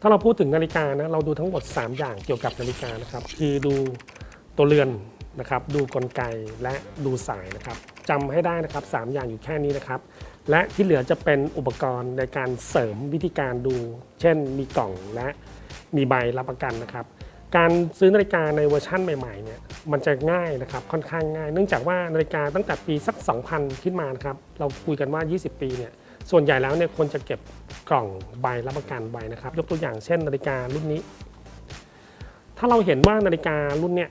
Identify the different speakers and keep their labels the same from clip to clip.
Speaker 1: ถ้าเราพูดถึงนาฬิกานะเราดูทั้งหมด 3 อย่างเกี่ยวกับนาฬิกานะครับ คือดูตัวเรือนนะครับ ดูกลไกและดูสายนะครับจำให้ได้นะครับ 3 อย่างอยู่แค่นี้นะครับ และที่เหลือจะเป็นอุปกรณ์ในการเสริมวิธีการดู เช่น มีกล่องและมีใบรับประกันนะครับ การซื้อนาฬิกาในเวอร์ชั่นใหม่ๆเนี่ยมันจะง่ายนะครับค่อนข้างง่าย เนื่องจากว่านาฬิกาตั้งแต่ปีสัก 2000 ขึ้นมานะครับเราคุยกันว่า 20 ปีเนี่ย ส่วนใหญ่แล้วเนี่ยควรจะเก็บกล่องใบรับประกันไว้นะครับ ยกตัวอย่างเช่นนาฬิการุ่นนี้ ถ้าเราเห็นว่านาฬิการุ่นเนี่ย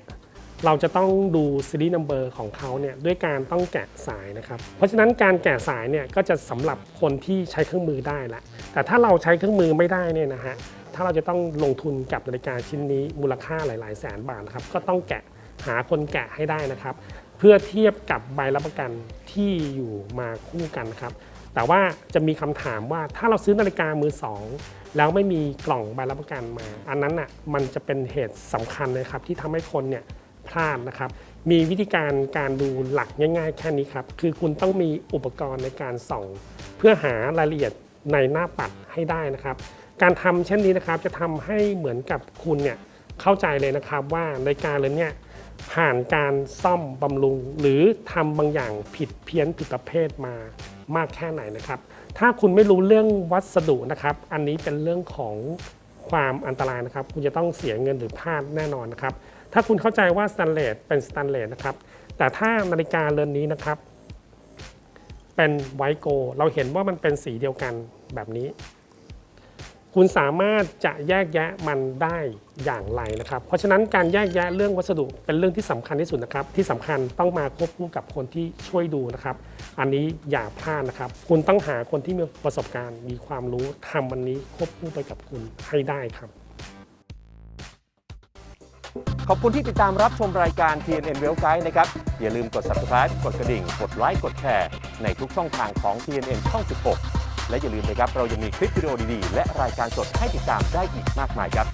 Speaker 1: เราจะต้องดูซีรีส์นัมเบอร์ของเขาเนี่ยด้วยการต้องแกะสายนะครับ เพราะฉะนั้นการแกะสายเนี่ยก็จะสำหรับคนที่ใช้เครื่องมือได้ละแต่ถ้าเราใช้เครื่องมือไม่ได้เนี่ยนะฮะถ้าเราจะต้องลงทุนกับนาฬิกาชิ้นนี้มูลค่าหลาย ๆ แสนบาทนะครับก็ต้องแกะหาคนแกะให้ได้นะครับ เพื่อเทียบกับใบรับประกันที่อยู่มาคู่กันครับ แต่ว่าจะมีคำถามว่าถ้าเราซื้อนาฬิกามือสองแล้วไม่มีกล่องใบรับประกันมา อันนั้นอะมันจะเป็นเหตุสำคัญเลยครับที่ทำให้คนเนี่ยพลาดนะครับ มีวิธีการการดูหลักง่ายๆ แค่นี้ครับ คือคุณต้องมีอุปกรณ์ในการส่อง เพื่อหารายละเอียดในหน้าปัดให้ได้นะครับ การทำเช่นนี้นะครับจะทำให้เหมือนกับคุณเนี่ยเข้าใจเลยนะครับว่านาฬิกาเรือนเนี่ย ผ่านการซ่อมบำรุง หรือทำบางอย่างผิดเพี้ยนผิดประเภทมามากแค่ไหนนะครับ ถ้าคุณไม่รู้เรื่องวัสดุนะครับ อันนี้เป็นเรื่องของความอันตรายนะครับ คุณจะต้องเสียเงินหรือพลาดแน่นอนนะครับ ถ้าคุณเข้าใจว่าสแตนเลสเป็นสแตนเลสนะครับ แต่ถ้านาฬิกาเรือนนี้นะครับ เป็นไวโกลเราเห็นว่ามันเป็นสีเดียวกันแบบนี้ คุณสามารถจะแยกแยะมันได้อย่างไรนะครับ เพราะฉะนั้นการแยกแยะเรื่องวัสดุเป็นเรื่องที่สำคัญที่สุดนะครับ ที่สำคัญต้องมาควบคู่กับคนที่ช่วยดูนะครับ อันนี้อย่าพลาดนะครับ คุณต้องหาคนที่มีประสบการณ์ มีความรู้ทำวันนี้ควบคู่ไปกับคุณให้ได้ครับ
Speaker 2: ขอบคุณที่ติดตามรับชมรายการ TNN w e l Guide นะครับ อย่าลืมกด subscribe กดกระดิ่ง กดไลค์ กดแชร์ ในทุกช่องทางของ TNN ช่อง 16 และอย่าลืมนะครับเรายังมีคลิปวิดีโอดีๆ และรายการสดให้ติดตามได้อีกมากมายครับ